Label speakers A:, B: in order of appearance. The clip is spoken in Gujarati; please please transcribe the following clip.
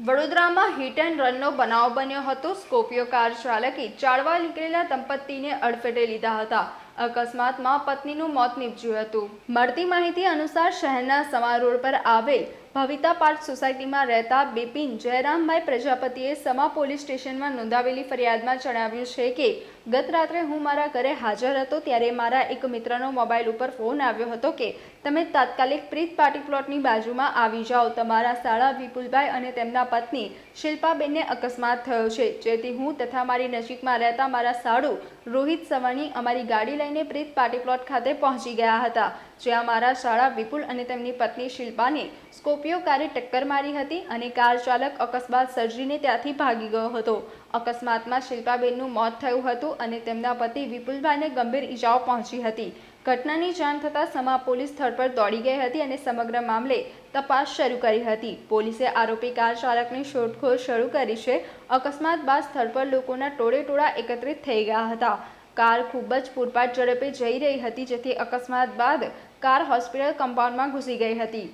A: વડોદરામાં હિટ એન્ડ રનનો બનાવ બન્યો હતો. સ્કોપિયો કાર ચાલકે ચાળવા નીકળેલા દંપતીને અડફેટે લીધા હતા. અકસ્માતમાં પત્નીનું મોત નીપજ્યું હતું. મળતી માહિતી અનુસાર શહેરના સમા રોડ પર આવેલ ભવિતા પાર્ક સોસાયટીમાં રહેતા બિપિન જયરામભાઈ પ્રજાપતિએ સમા પોલીસ સ્ટેશનમાં નોંધાવેલી ફરિયાદમાં જણાવ્યું છે કે, ગત રાત્રે હું મારા ઘરે હાજર હતો ત્યારે મારા એક મિત્રનો મોબાઈલ ઉપર ફોન આવ્યો હતો કે, તમે તાત્કાલિક પ્રીત પાર્ટી પ્લોટની બાજુમાં આવી જાઓ. તમારા શાળા વિપુલભાઈ અને તેમના પત્ની શિલ્પાબેનને અકસ્માત થયો છે. જેથી હું તથા મારી નજીકમાં રહેતા મારા સાળુ રોહિત સવાણી અમારી ગાડી લઈને પ્રીત પાર્ટી પ્લોટ ખાતે પહોંચી ગયા હતા. જ્યાં મારા શાળા વિપુલ અને તેમની પત્ની શિલ્પાને સ્કોપિયો કારે ટક્કર મારી હતી અને કાર ચાલક અકસ્માત સર્જીને ત્યાંથી ભાગી ગયો હતો. અકસ્માતમાં શિલ્પાબેનનું મોત થયું હતું અને તેમના પતિ વિપુલભાઈને ગંભીર ઈજાઓ પહોંચી હતી. ઘટનાની જાણ થતાં સમા પોલીસ સ્થળ પર દોડી ગઈ હતી અને સમગ્ર મામલે તપાસ શરૂ કરી હતી. પોલીસે આરોપી કાર ચાલકની શોધખોળ શરૂ કરી છે. અકસ્માત બાદ સ્થળ પર લોકોના ટોળે ટોળા એકત્રિત થઈ ગયા હતા. કાર ખૂબ જ પૂરપાટ ઝડપે જઈ રહી હતી, જેથી અકસ્માત બાદ કાર હોસ્પિટલ કમ્પાઉન્ડમાં ઘૂસી ગઈ હતી.